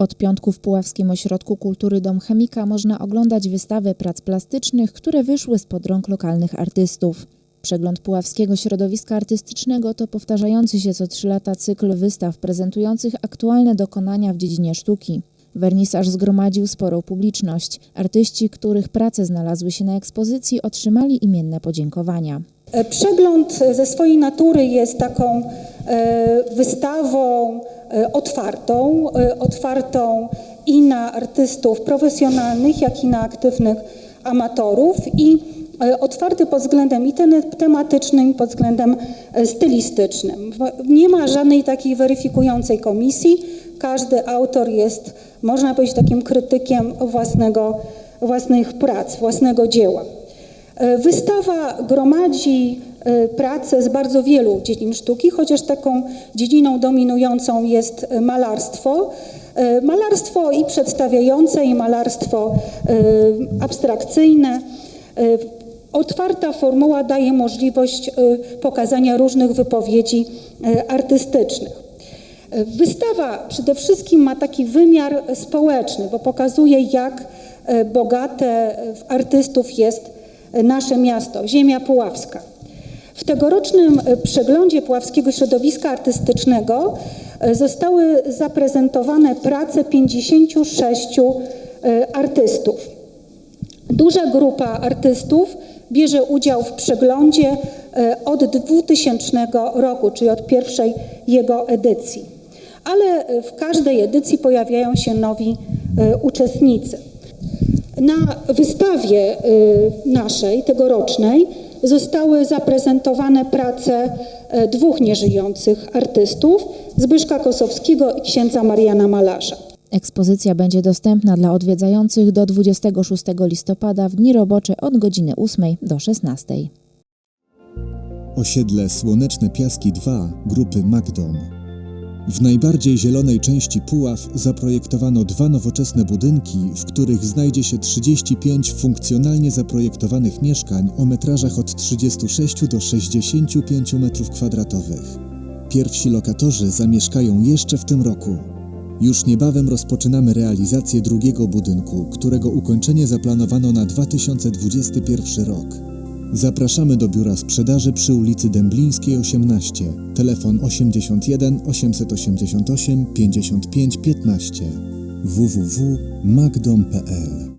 Od piątku w Puławskim Ośrodku Kultury Dom Chemika można oglądać wystawę prac plastycznych, które wyszły spod rąk lokalnych artystów. Przegląd Puławskiego Środowiska Artystycznego to powtarzający się co trzy lata cykl wystaw prezentujących aktualne dokonania w dziedzinie sztuki. Wernisaż zgromadził sporą publiczność. Artyści, których prace znalazły się na ekspozycji, otrzymali imienne podziękowania. E, Przegląd ze swojej natury jest taką e, wystawą otwartą, e, otwartą i na artystów profesjonalnych, jak i na aktywnych amatorów i e, otwarty pod względem i tematycznym, i pod względem e, stylistycznym. Nie ma żadnej takiej weryfikującej komisji. Każdy autor jest, można powiedzieć, takim krytykiem własnego, własnych prac, własnego dzieła. E, Wystawa gromadzi e, prace z bardzo wielu dziedzin sztuki, chociaż taką dziedziną dominującą jest e, malarstwo. E, Malarstwo i przedstawiające, i malarstwo abstrakcyjne. Otwarta formuła daje możliwość pokazania różnych wypowiedzi artystycznych. Wystawa przede wszystkim ma taki wymiar społeczny, bo pokazuje, jak bogate w artystów jest nasze miasto, ziemia puławska. W tegorocznym e, przeglądzie Puławskiego Środowiska Artystycznego e, zostały zaprezentowane prace 56 e, artystów. Duża grupa artystów bierze udział w przeglądzie od 2000 roku, czyli od pierwszej jego edycji. Ale w każdej edycji pojawiają się nowi uczestnicy. Na wystawie naszej, tegorocznej, zostały zaprezentowane prace e, dwóch nieżyjących artystów, Zbyszka Kosowskiego i księdza Mariana Malarza. Ekspozycja będzie dostępna dla odwiedzających do 26 listopada w dni robocze od godziny 8 do 16. Osiedle Słoneczne Piaski 2 grupy Magdom. W najbardziej zielonej części Puław zaprojektowano dwa nowoczesne budynki, w których znajdzie się 35 funkcjonalnie zaprojektowanych mieszkań o metrażach od 36 do 65 m2. Pierwsi lokatorzy zamieszkają jeszcze w tym roku. Już niebawem rozpoczynamy realizację drugiego budynku, którego ukończenie zaplanowano na 2021 rok. Zapraszamy do biura sprzedaży przy ulicy Dęblińskiej 18. Telefon 81 888 55 15 www.magdom.pl